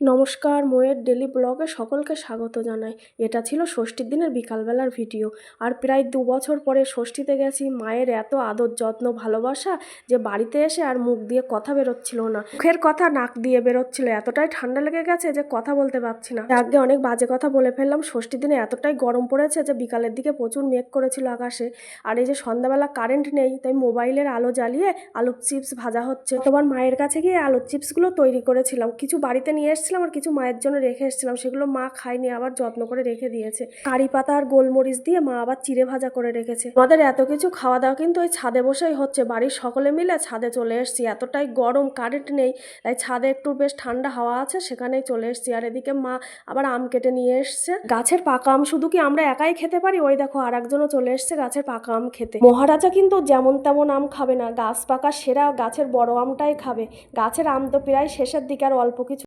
নমস্কার, ময়ের ডেলি ব্লগে সকলকে স্বাগত জানাই। এটা ছিল ষষ্ঠীর দিনের বিকালবেলার ভিডিও। আর প্রায় দু বছর পরে ষষ্ঠীতে গেছি, মায়ের এত আদর, যত্ন, ভালোবাসা যে বাড়িতে এসে আর মুখ দিয়ে কথা বেরোচ্ছিল না। মুখের কথা নাক দিয়ে বেরোচ্ছিল, এতটাই ঠান্ডা লেগে গেছে যে কথা বলতে পারছি না। আগে অনেক বাজে কথা বলে ফেললাম, ষষ্ঠীর দিনে এতটাই গরম পড়েছে যে বিকালের দিকে প্রচুর মেঘ করেছিল আকাশে। আর এই যে সন্ধ্যাবেলা কারেন্ট নেই, তাই মোবাইলের আলো জ্বালিয়ে আলুর চিপস ভাজা হচ্ছে। তোমার মায়ের কাছে গিয়ে আলুর চিপসগুলো তৈরি করেছিলাম। কিছু বাড়িতে নিয়ে এসেছিলাম আর কিছু মায়ের জন্য রেখে এসেছিলাম, সেগুলো মা খায়নি, আবার যত্ন করে রেখে দিয়েছে। কারি পাতা আর গোলমরিচ দিয়ে মা আবার চিড়ে ভাজা করে রেখেছে। আমাদের এত কিছু খাওয়া দাওয়া কিন্তু ওই ছাদে বসেই হচ্ছে, বাড়ির সকলে মিলে ছাদে চলে এসেছি। এতটাই গরম কারেন্ট নেই, তাই ছাদে একটু বেশ ঠান্ডা হাওয়া আছে, সেখানেই চলে এসেছি। আর এদিকে মা আবার আম কেটে নিয়ে এসছে। গাছের পাকা আম শুধু কি আমরা একাই খেতে পারি? ওই দেখো আর একজনও চলে এসছে গাছের পাকা আম খেতে। মহারাজা কিন্তু যেমন তেমন আম খাবে না, গাছ পাকা সেরা গাছের বড় আমটাই খাবে। গাছের আম তো প্রায় শেষের দিকে আর অল্প কিছু